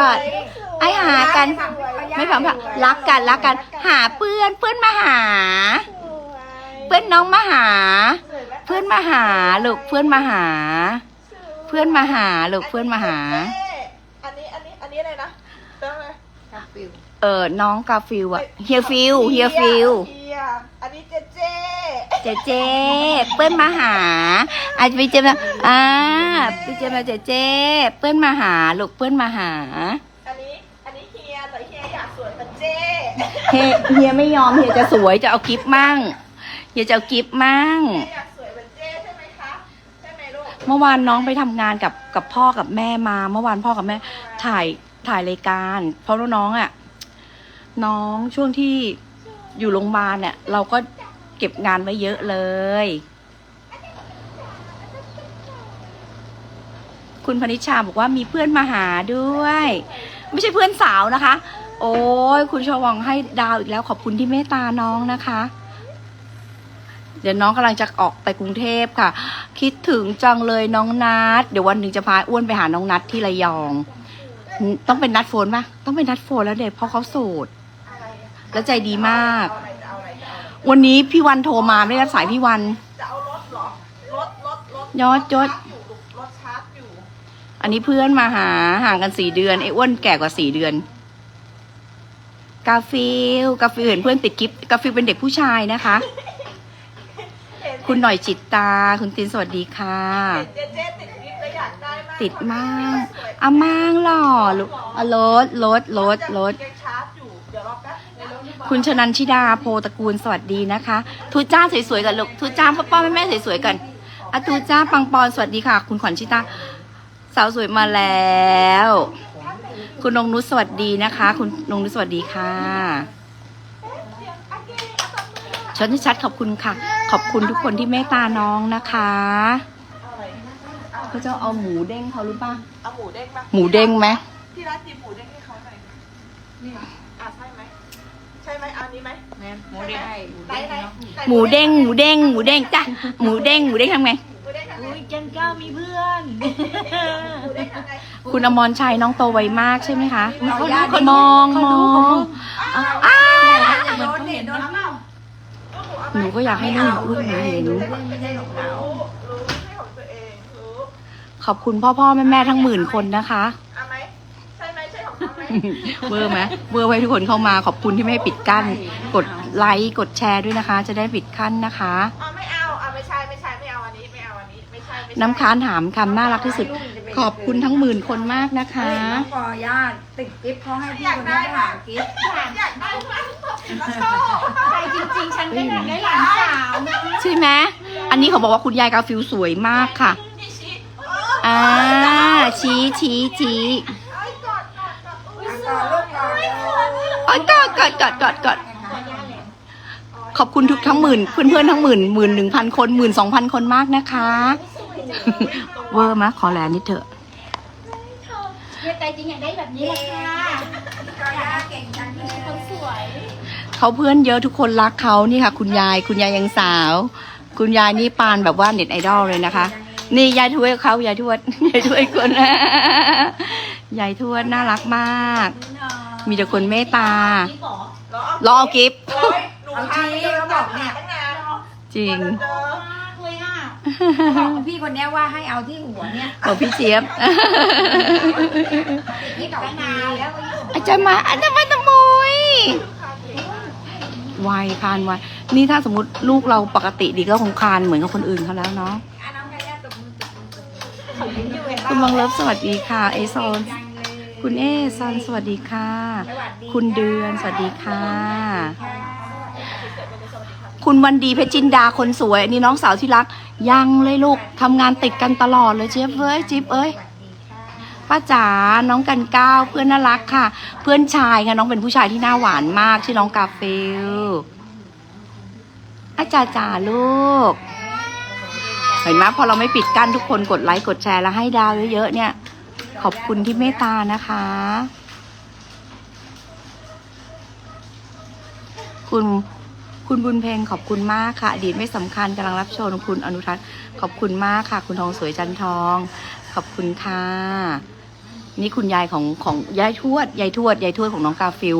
กอดไอหากัน ไม่ผังผังรักกันรักกัน หาเพื่อนเพื่อนมาหา เพื่อนน้องมาหา เพื่อนมาหาลูกเพื่อนมาหา เพื่อนมาหาลูกเพื่อนมาหา อันนี้อันนี้อันนี้อะไรนะเรื่องอะไรเออน้องกาฟิลอะเฮียฟิลเฮียฟิล เฮียอันนี้เจเจเจเจเพื่อนมาหาอาจจะไปเจอมาอ่าไปเจอมาเจเจเพื่อนมาหาลูกเพื่อนมาหา อันนี้ อันนี้เฮียแต่เฮียอยากสวยเหมือนเจเฮียเฮียไม่ยอมเฮียจะสวยจะเอากิฟมั่งเฮียจะเอากิฟมั่ง เฮียอยากสวยเหมือนเจใช่ไหมคะ ใช่ไหมลูกเมื่อวานน้องไปทำงานกับกับพ่อกับแม่มา เมื่อวานพ่อกับแม่ ถ่ายถ่ายรายการ เพราะว่าน้องอะ่ะ น้องช่วงที่ อยู่โรงพยาบาลเนี่ย เราก็เก็บงานไว้เยอะเลย คุณพนิชาบอกว่ามีเพื่อนมาหาด้วย ไม่ใช่เพื่อนสาวนะคะ โอ้ยคุณชวังให้ดาวอีกแล้วขอบคุณที่เมตตาน้องนะคะ เดี๋ยวน้องกำลังจะออกไปกรุงเทพค่ะ คิดถึงจังเลยน้องนัดเดี๋ยววันหนึ่งจะพาอ้วนไปหาน้องนัดที่ระยอง ต้องเป็นนัดโฟนปะต้องเป็นนัดโฟนแล้วเด็กเพราะเขาโสดอะไร แล้วใจดีมาก วันนี้พี่วันโทรมาไม่ได้รับสายพี่วันรถหรอรถรถรถยอดยอยู่ลูกรถชาร์จอยู่อันนี้เพื่อนมาหาห่างกันสี่เดือนไอ้อ้วนแก่กว่าสี่เดือน กาฟิลกาฟิลเห็นเพื่อนติดกิฟกาฟิลเป็นเด็กผู้ชายนะคะ คุณหน่อยจิตตา คุณตินสวัสดีค่ะติดมากอามางหล่อลูกรถรถรถรถ คุณชนันชิดาโพตระกูลสวัสดีนะคะ ทูจ้าสวยๆกันลูกทูจ้าพ่อป้อแม่แม่สวยๆกันอะทูจ้าปังปอนสวัสดีค่ะ คุณขวัญชิตาสาวสวยมาแล้ว คุณนงนุชสวัสดีนะคะ คุณนงนุชสวัสดีค่ะชนชัดขอบคุณค่ะ ขอบคุณทุกคนที่เมตตาน้องนะคะเอาอะไรเขาจะเอาหมูเด้งเขารู้ป่ะเอาหมูเด้งปะหมูเด้งไหมที่ร้านจีบหมูเด้งให้เขาหน่อยนี่อะใช่ไหมใช่ไหมเอาอันนี้ไหมแม่หมูเด้งให้หมูไหนเด้งไหนเนาะไหนหมูเด้งหมูเด้งหมูเด้งจ้ะหมูเด้งหมูเด้งทำไง หมูเด้งทำไงอุ้ยจันก้ามีเพื่อนหมูเด้งทำไงคุณอมรชัยน้องโตไวมากใช่ไหมคะเขาดูเขามดูองเขามดูอเขางดูอ้าเหมือนเขาเห็นเนาะหนูก็อยากให้ลูกลูกหนูเห็นไม่ใช่ของเรารู้รู้ให้ของตัวเองรู้ ขอบคุณพ่อพ่อแม่แม่ทั้งหมื่นคนนะคะ เขาไหมเบอร์ไหมเบอร์ไว้ทุกคนเข้ามาขอบคุณที่ไม่ให้ปิดกั้น กดไลค์กดแชร์ด้วยนะคะ จะได้ปิดขั้นนะคะเอาไม่เอาเอาไม่ใช่ไม่ใช่ไม่เอาอันนี้ไม่เอาอันนี้ไม่ใช่ไม่ใช่น้ำค้านถามคำน่ารักที่สุด ขอบคุณทั้งหมื่นคนมากนะคะ น้องกอย่าติดกิฟต์เขาให้พี่คนนี้ไปหากิฟต์อยากได้มากแล้วชอบใจจริงๆ ฉันก็อยากได้หลานสาวนะใช่ไหมอันนี้เขาบอกว่าคุณยายกาฟิลสวยมากค่ะ นี่ชี้อ่าชี้ชี้ชี้ เอ้ยกอดกอดกอดอุ้ย ก่อนลูกก่อน อ๋อกอดกอดกอดกอดกอดขอบคุณทุกทั้งหมื่น เพื่อนๆทั้งหมื่นหมื่นหนึ่งพันคนหมื่นสองพันคนมากนะคะ เวอร์มะขอแลนิดเถอะใจจริงอยากได้แบบนี้แหละค่ะเก่งจังเลยคนสวยเขาเพื่อนเยอะทุกคนรักเขานี่ค่ะ คุณยายคุณยายยังสาว คุณยายนี่ปานแบบว่าเน็ตไอดอลเลยนะคะ นี่ยายทวดเขายายทวดยายทวดคนยายทวดน่ารักมาก มีแต่คนเมตตานี่บอกรอเอากิฟต์ร้อยหนูพาไปเดินตามหาตั้งนานจริงเจอมากเลยอะบอกพี่คนนี้ว่าให้เอาที่หัวเนี่ยบอกพี่เจี๊ยบที่ดอกนานแล้วอาจารย์มาอาจารย์มาตะมุยไวคานไวนี่ถ้าสมมติลูกเราปกติดีก็คงคานเหมือนกับคนอื่นเขาแล้วเนาะอะน้องกอย่าตบมือตบมือตบมือเขายิ้มอยู่เห็นคุณบังเลิฟสวัสดีค่ะเอซอนจังเลย คุณเอซอนสวัสดีค่ะสวัสดีคุณเดือนสวัสดีค่ะค่ะ คุณวันดีเพชรจินดาคนสวยอันนี้น้องสาวที่รัก ยังเลยลูกทำงานติดกันตลอดเลยเจี๊ยบเอ้ยจิ๊บเอ้ยสวัสดีค่ะป้าจ๋า น้องกันก้าวเพื่อนน่ารักค่ะ เพื่อนชายค่ะน้องเป็นผู้ชายที่หน้าหวานมากชื่อน้องกาฟิลอาจารย์จ๋าลูก เห็นไหมพอเราไม่ปิดกั้นทุกคนกดไลค์กดแชร์แล้วให้ดาวเยอะๆเนี่ย ขอบคุณที่เมตตานะคะ คุณคุณบุญเพลงขอบคุณมากค่ะอดีตไม่สำคัญกำลังรับชมคุณอนุทัศน์ขอบคุณมากค่ะ คุณทองสวยจันทอง ขอบคุณค่ะนี่คุณยายของของยายทวดยายทวดยายทวดของน้องกาฟิล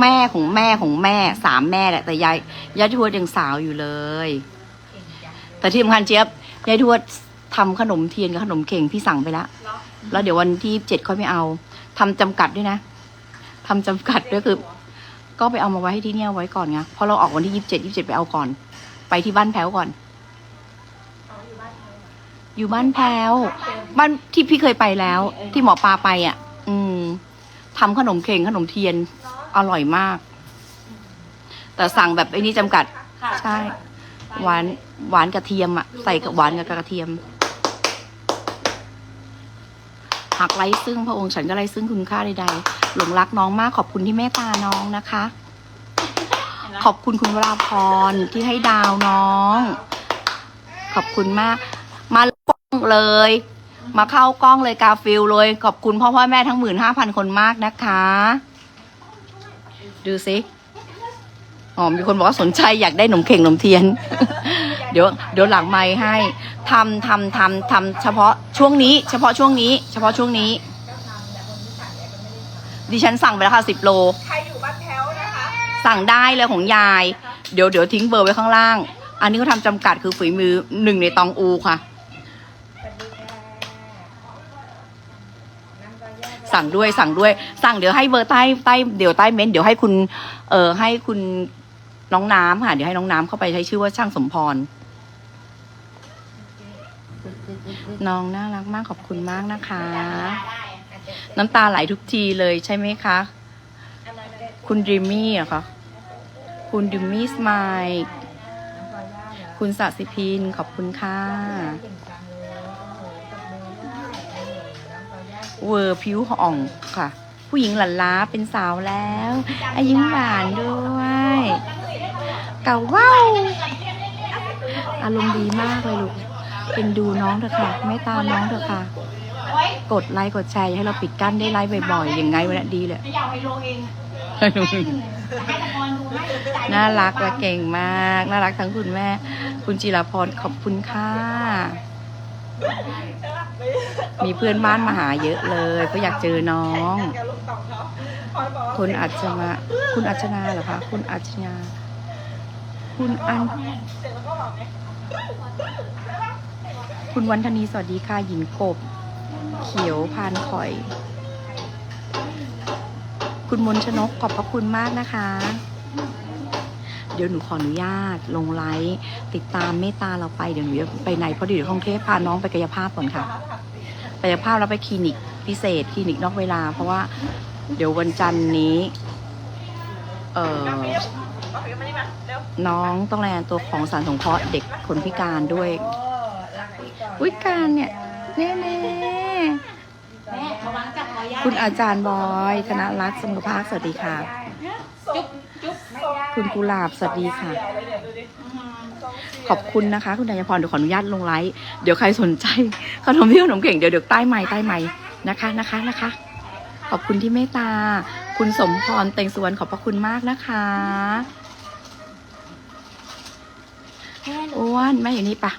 แม่ของแม่ของแม่สามแม่แหละแต่ยายยายทวดยังสาวอยู่เลย แต่ที่สำคัญเจี๊ยบยายทวด ทำขนมเทียนกับขนมเข่งพี่สั่งไปแล้วเหรอแล้วเดี๋ยววันที่เจ็ดค่อยไม่เอาทำจำกัดด้วยนะทำจำกัดด้วยคือ ก็ไปเอามาไว้ให้ที่เนี่ยไว้ก่อนไงเพราะเราออกวันที่ยี่สิบเจ็ดยี่สิบเจ็ดไปเอาก่อน ไปที่บ้านแพ้วก่อนอ๋ออยู่บ้านเธออยู่บ้านแพ้ว บ้านที่พี่เคยไปแล้ว ที่หมอปลาไปอะ อืมทำขนมเข่งขนมเทียน อร่อยมาก แต่สั่งแบบไอ้นี่จำกัด ใช่ หวานหวานกระเทียมอะ ใส่กับหวานกับกระเทียม หากไร้ซึ่งพระองค์ฉันก็ไร้ซึ่งคุณค่าใดๆ หลงรักน้องมากขอบคุณที่เมตตาน้องนะคะ ขอบคุณคุณวราพรที่ให้ดาวน้อง ขอบคุณมาก มากล้องเลย มาเข้ากล้องเลยกาฟิลเลย ขอบคุณพ่อพ่อแม่ทั้งหมื่นห้าพันคนมากนะคะ ดูสิอ๋อมีคนบอกว่าสนใจอยากได้หนมเข่งหนมเทียนเดี๋ยวเดี๋ยวหลังไม้ให้ทำทำทำทำเฉพาะช่วงนี้ เฉพาะช่วงนี้ เฉพาะช่วงนี้ ดิฉันสั่งไปแล้วค่ะสิบโล ใครอยู่บ้านแพ้วนะคะ สั่งได้เลยของยาย เดี๋ยวเดี๋ยวทิ้งเบอร์ไว้ข้างล่าง อันนี้เขาทำจำกัดคือฝีมือหนึ่งในตองอูค่ะ สั่งด้วยสั่งด้วย สั่งเดี๋ยวให้เบอร์ใต้ใต้เดี๋ยวใต้เม้นต์เดี๋ยวให้คุณ เอ่อให้คุณน้องน้ำค่ะ เดี๋ยวให้น้องน้ำเข้าไปใช้ชื่อว่าช่างสมพร น้องน่ารักมากขอบคุณมากนะคะ น้ำตาไหลทุกทีเลยใช่ไหมคะ คุณด e มมี่อะคะคุณดิมมี่สมายคุณสัสิพินขอบคุณค่ะเวอร์ผิวอ่องค่ะ ผู้หญิงหลันล้าเป็นสาวแล้วอายิ้มหวานด้วย เก่าว้าวอารมณ์ดีมากเลยลูก เป็นดูน้องเถอะค่ะเมตตาน้องเถอะค่ะ กดไลค์กดแชร์อย่าให้เราปิดกั้นได้ไลค์บ่อยๆ อย่างไงวันนี้ดีเลยไม่อยากไปลงเองให้ตะกอนดูให้ใจน่ารักและเก่งมาก น่ารักทั้งคุณแม่ คุณจิราพรขอบคุณค่ะ มีเพื่อนบ้านมาหาเยอะเลยเพราะอยากเจอน้องแกลูกต่องเขาพอยบอกว่าคุณอัจฉมาคุณอัจฉนาเหรอคะ คุณอัจฉนาคุณอัน คุณวันธนีสวัสดีค่ะ หญิงกบ เขียวพานข่อย คุณมนชนกขอบพระคุณมากนะคะ เดี๋ยวหนูขออนุญาตลงไลฟ์ติดตามเมตตาเราไปเดี๋ยวหนูจะไปไหนเพราะเดี๋ยวท่องเทพพาน้องไปกายภาพก่อนค่ะกายภาพแล้วไปคลินิกพิเศษคลินิกนอกเวลา เพราะว่าเดี๋ยววันจันทร์นี้ เอ่อน้องต้องรายงานตัวของสารสงเคราะห์เด็กคนพิการด้วย อ้รักพี่ก่อนอุ๊ยการเนี่ยแน่แม่ระวังจับคอย่าๆคุณอาจารย์บอยธนรักษ์สมุภาคสวัสดีค่ะจุ๊บจุ๊บคุณกุหลาบสวัสดีค่ะเดี๋ยวเลยเนี่ยดูดิขอบคุณนะคะ คุณนายพรเดี๋ยวขออนุญาตลงไลฟ์เดี๋ยวใครสนใจขนมพี่ขนมเก่งเดี๋ยวเดี๋ยวใต้ไม้ใต้ไม้นะคะนะคะนะคะ ขอบคุณที่เมตตา คุณสมพรเต็งสุวรรณขอบพระคุณมากนะคะแม่หนูอ้วนแม่อยู่นี่ปะ